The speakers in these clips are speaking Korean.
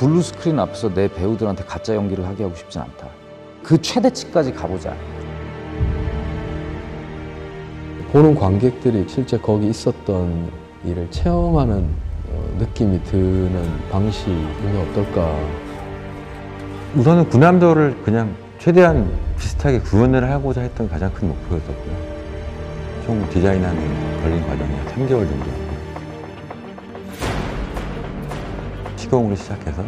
블루 스크린 앞에서 내 배우들한테 가짜 연기를 하게 하고 싶진 않다. 그 최대치까지 가보자. 보는 관객들이 실제 거기 있었던 일을 체험하는 어, 느낌이 드는 방식이 어떨까. 우선은 군함도를 그냥 최대한 비슷하게 구현을 하고자 했던 가장 큰 목표였었고요. 총 디자인하는 걸린 과정이 한 3개월 정도 시공으로 시작해서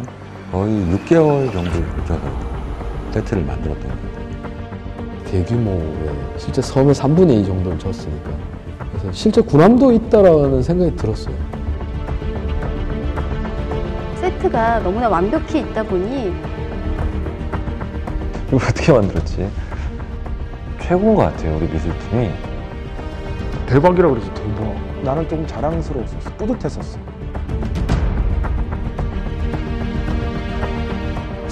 거의 6개월 정도 걸쳐서 세트를 만들었던 것 같아요. 대규모의 실제 섬의 3분의 2 정도를 졌으니까. 그래서 실제 군함도 있다라는 생각이 들었어요. 세트가 너무나 완벽히 있다 보니 이거 어떻게 만들었지? 최고인 것 같아요, 우리 미술팀이. 대박이라고 그래서 대박. 나는 조금 자랑스러웠었어. 뿌듯했었어.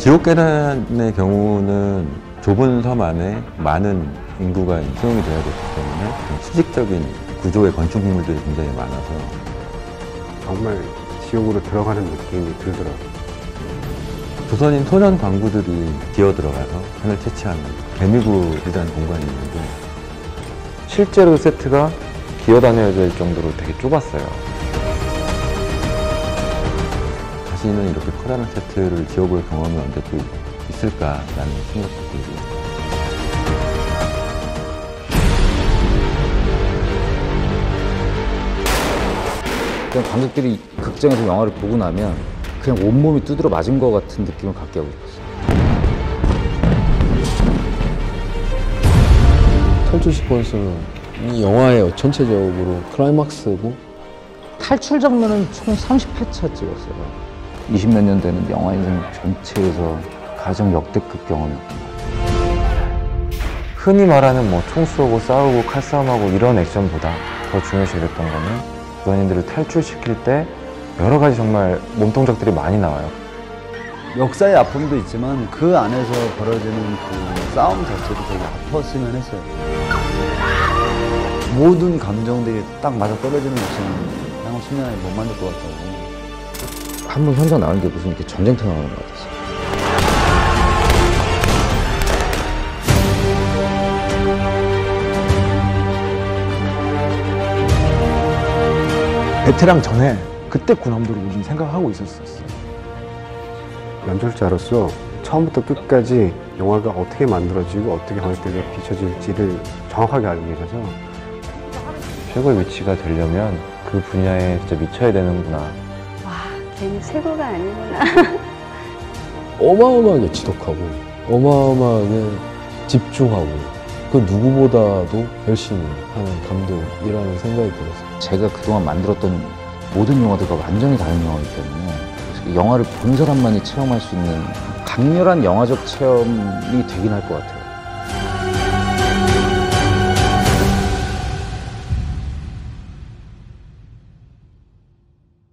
지옥 계단의 경우는 좁은 섬 안에 많은 인구가 수용이 되어야 되기 때문에 좀 수직적인 구조의 건축 물들이 굉장히 많아서 정말 지옥으로 들어가는 느낌이 들더라고요. 조선인 소년 광부들이 기어 들어가서 산을 채취하는 개미굴이라는 공간이 있는데 실제로 세트가 기어 다녀야 될 정도로 되게 좁았어요. 다시는 이렇게 커다란 세트를 지어볼 경험이 언제 또 있을까라는 생각도 들고 그냥 관객들이 극장에서 영화를 보고 나면 그냥 온몸이 두드러 맞은 것 같은 느낌을 갖게 하고 싶었어요. 탈출 시퀀스는 이 영화의 전체적으로 클라이막스고 탈출 장면은 총 30회차 찍었어요. 20몇 년 되는 영화 인생 전체에서 가장 역대급 경험이었던 것 같아요. 흔히 말하는 뭐 총 쏘고 싸우고 칼싸움하고 이런 액션보다 더 중요시 여겼던 거는 연인들을 탈출시킬 때 여러 가지 정말 몸동작들이 많이 나와요. 역사의 아픔도 있지만 그 안에서 벌어지는 그 싸움 자체도 되게 아팠으면 했어요. 모든 감정들이 딱 맞아 떨어지는 모습은 향후 10년 안에 못 만들 것 같다고. 한 번 현장 나오는 게 무슨 이렇게 전쟁터 나오는 것 같았어요. 베테랑 전에 그때 군함도를 우리는 생각하고 있었었어. 연출자로서 처음부터 끝까지 영화가 어떻게 만들어지고 어떻게 관객들에게 비춰질지를 정확하게 알고 계셔서 최고의 위치가 되려면 그 분야에 진짜 미쳐야 되는구나. 와 괜히 최고가 아니구나. 어마어마하게 지독하고 어마어마하게 집중하고 그 누구보다도 열심히 하는 감독이라는 생각이 들었어요. 제가 그동안 만들었던 모든 영화들과 완전히 다른 영화이기 때문에 이 영화를 본 사람만이 체험할 수 있는 강렬한 영화적 체험이 되긴 할 것 같아요.